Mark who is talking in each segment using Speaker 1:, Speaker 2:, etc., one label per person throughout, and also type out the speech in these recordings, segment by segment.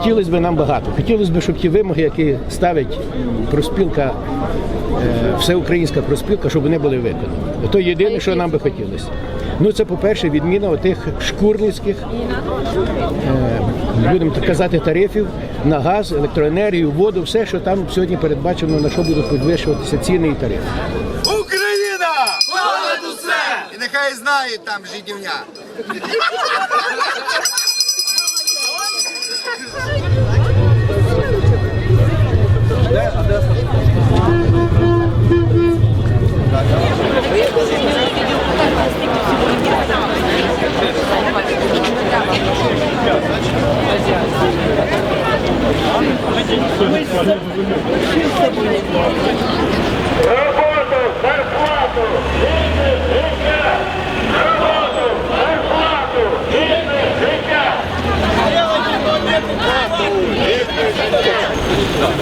Speaker 1: Хотілося б нам багато. Хотілося б, щоб ті вимоги, які ставить проспілка, е, всеукраїнська проспілка, щоб вони були виконані. То єдине, що нам би хотілося. Ну, це, по-перше, відміна отих шкурницьких, е, будемо так казати, тарифів на газ, електроенергію, воду, все, що там сьогодні передбачено, на що будуть підвищуватися ціни і тарифи.
Speaker 2: Україна! Понад усе! І нехай знають там жидівня.
Speaker 3: Роботу, зарплату, Досить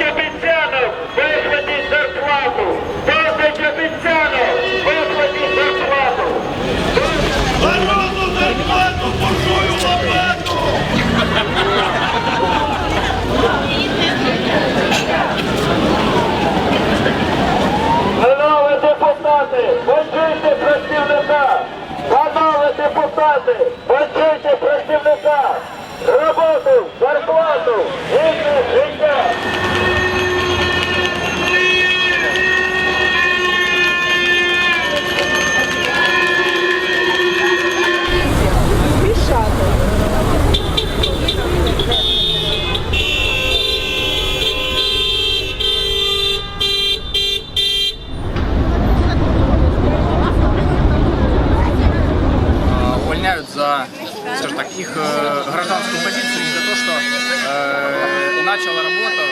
Speaker 3: обіцянок, виплатіть зарплату! Досить обіцянок, виплатіть зарплату! Народу зарплату, буржую лопату! Панове депутати, почуйте працівника! Панове депутати, почуйте
Speaker 4: за, скажем так, их э, гражданскую позицию начала работу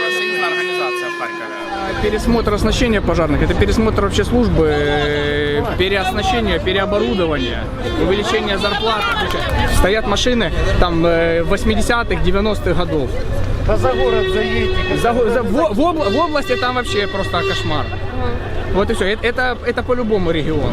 Speaker 4: профсоюзная организация в Харькове. Пересмотр оснащения пожарных, это пересмотр вообще службы, э, переоснащение, переоборудование, увеличение зарплат. Стоят машины там э, 80-х, 90-х годов.
Speaker 1: За город заїдьте.
Speaker 4: За, за- в, в обла- в области там вообще просто кошмар. Вот и все. Это, это, это по любому региону.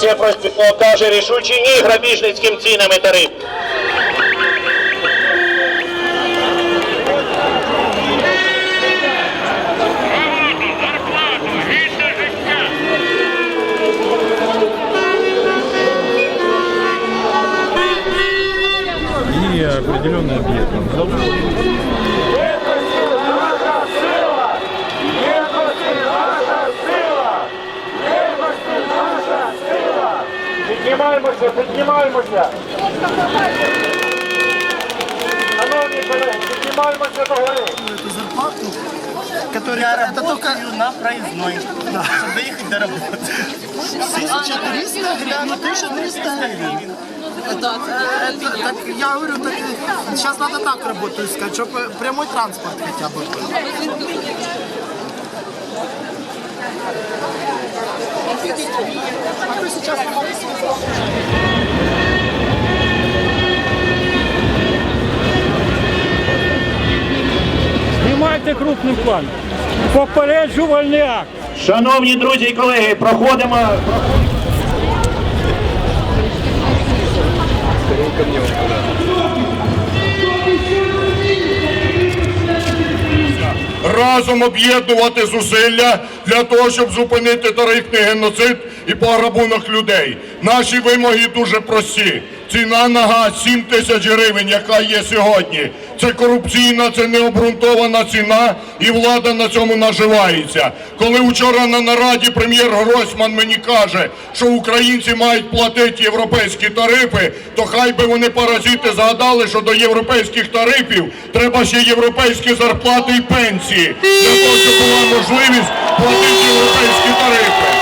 Speaker 5: Федерація каже рішучі ні грабіжницьким цінам і.
Speaker 3: Піднімаємося, піднімаємося! Шановні колеги, піднімаємося до гори!
Speaker 2: Которая это только на проездной, чтобы доехать до работы. 1300 гривен, ну 1300 гривен. Это, это, так я говорю, так, сейчас надо так работу искать, чтобы прямой транспорт хотя бы был.
Speaker 6: Знімайте крупним планом. Попереджувальний акт.
Speaker 5: Шановні друзі і колеги, проходимо.
Speaker 7: разом об'єднувати зусилля для того, щоб зупинити тарифний геноцид і пограбунок людей. Наші вимоги дуже прості. Ціна на газ 7 тисяч гривень, яка є сьогодні. Це корупційна, це необґрунтована ціна, і влада на цьому наживається. Коли вчора на нараді прем'єр Гройсман мені каже, що українці мають платити європейські тарифи, то хай би вони паразити згадали, що до європейських тарифів треба ще європейські зарплати і пенсії для того, щоб була можливість Платить європейські тарифи.